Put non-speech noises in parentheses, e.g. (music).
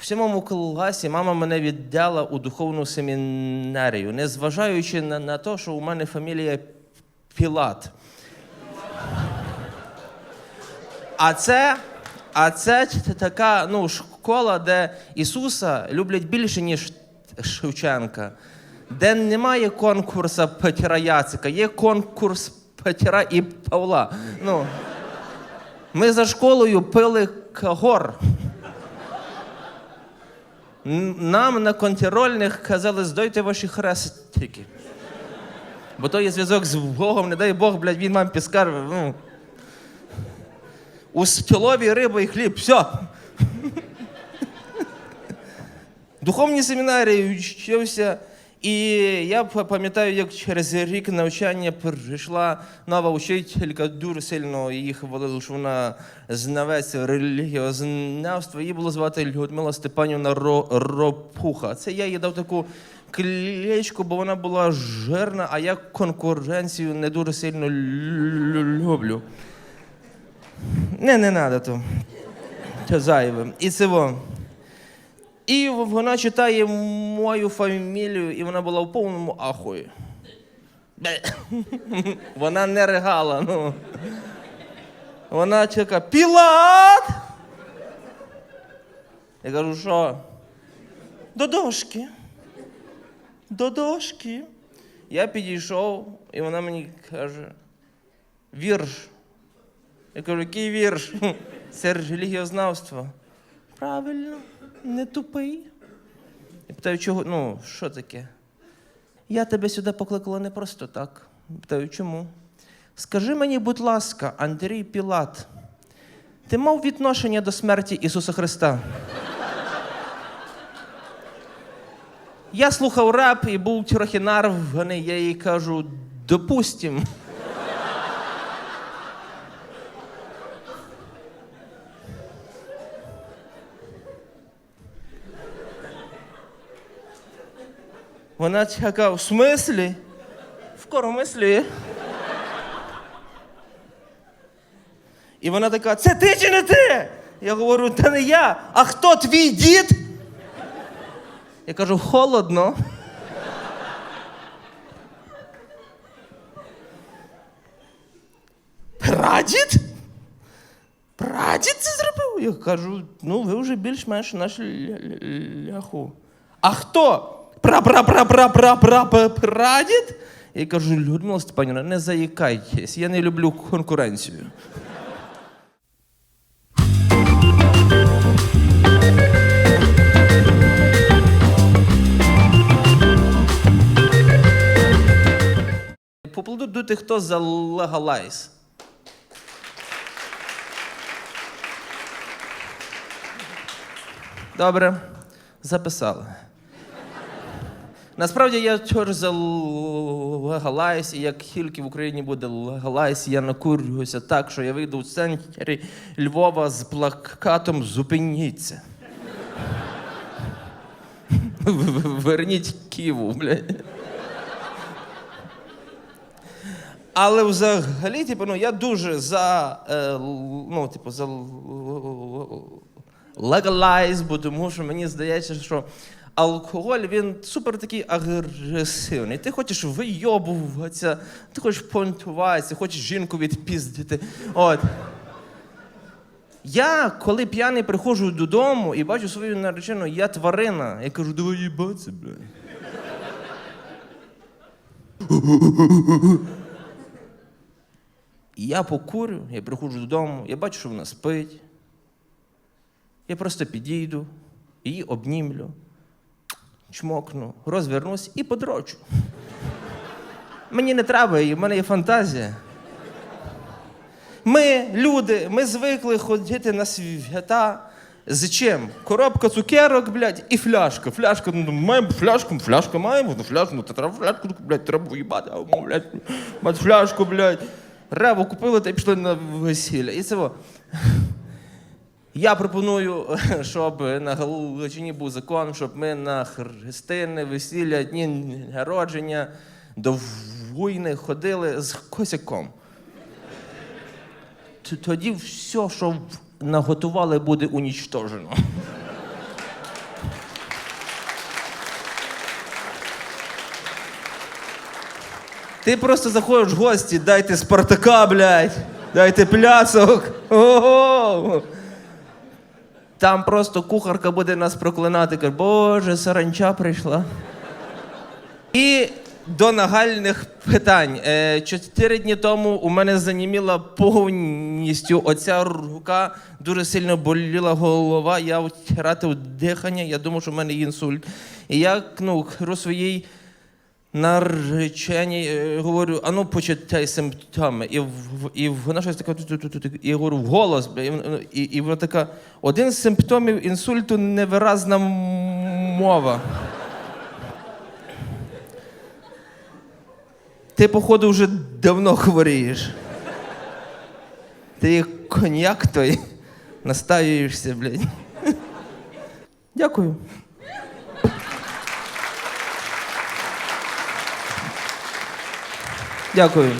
В сьомому класі мама мене віддала у духовну семінарію, незважаючи на, на те, що у мене фамілія Пілат. А це, а це така ну, школа, де Ісуса люблять більше, ніж Шевченка, де немає конкурсу Петра Яцика, є конкурс Петра і Павла. Ну, ми за школою пили кагор. Нам на контрольних казали, здойте ваші хрестики. Бо то є зв'язок з Богом, не дай Бог, блядь, він вам піскар. Ну. У столові риба і хліб, все. Духовній семінарії вчився. І я пам'ятаю, як через рік навчання прийшла нова учителька, дуже сильно її хвалили, що вона знавець релігіознавства. Її було звати Людмила Степанівна Ропуха. Це я їй дав таку кличку, бо вона була жирна, а я конкуренцію не дуже сильно люблю. Не, не треба то. Це зайве. І це во. І вона читає мою фамілію, і вона була в повному ахуї. (laughs) Вона не ригала, ну. Вона чека, Пілат! Я кажу, що? До дошки. До дошки. Я підійшов, і вона мені каже: вірш. Я кажу, який вірш? (laughs) Це релігіознавство. Правильно, не тупий. Я питаю, чого, ну, що таке? Я тебе сюди покликала не просто так. Питаю, чому? Скажи мені, будь ласка, Андрій Пілат, ти мав відношення до смерті Ісуса Христа? Я слухав рап і був трохи нарваний, я їй кажу, допустим. Вона така, в смислі? В коромислі. І вона така, це ти чи не ти? Я говорю, та не я. А хто твій дід? Я кажу, холодно. Прадід? Прадід це зробив? Я кажу, ну ви вже більш-менш наш ля- ля- ляху. А хто? Пра-пра-пра-пра-пра-пра-прадід? Я кажу, Людмила Степанівна, не заїкайтесь, я не люблю конкуренцію. Поплодуйте, хто за легалайз. Добре, записали. Насправді я теж за легалайз, і як тільки в Україні буде легалайз, я накурююся так, що я вийду в центрі Львова з плакатом Зупиніться. (laughs) Верніть Києву, блядь. Але взагалі, типу, ну, я дуже за, е, ну, типу, за legalize, бо тому що мені здається, що алкоголь він супер такий агресивний. Ти хочеш вийобуватися, ти хочеш понтуватися, хочеш жінку відпіздити. От. Я, коли п'яний приходжу додому і бачу свою наречену, я тварина. Я кажу, давай їбатися, бля. Я покурю, я приходжу додому, я бачу, що вона спить. Я просто підійду, її обнімлю, чмокну, розвернусь і подрочу. Мені не треба її, в мене є фантазія. Ми, люди, ми звикли ходити на свята. З чим? Коробка цукерок, блядь, і фляжка. Фляжка, ну, маємо фляжку, фляжка маємо, ну фляжку, ну, треба фляжку, блядь, треба виїбати, а, ну, блядь, мать фляжку, блядь. Реву купили та й пішли на весілля. І це во. Я пропоную, (laughs) щоб на Галичині був закон, щоб ми на хрестини, весілля, дні народження до війни ходили з косяком. Тоді все, що наготували, буде унічтожено. (laughs) Ти просто заходиш в гості, дайте Спартака, блядь, дайте пляцок. Ого! Там просто кухарка буде нас проклинати. Каже, Боже, саранча прийшла. І до нагальних питань. Е, Чотири дні тому у мене заніміла повністю оця рука, дуже сильно боліла голова, я втратив дихання, я думав, що в мене інсульт. І я ну, кажу своїй нареченій, е, говорю, а ну почитай симптоми. І, і вона щось таке, і я говорю, вголос, і, і вона така, один з симптомів інсульту невиразна мова. Ти, походу, вже давно хворієш. Ти коньяк той настаюєшся, блядь. Дякую. Дякую.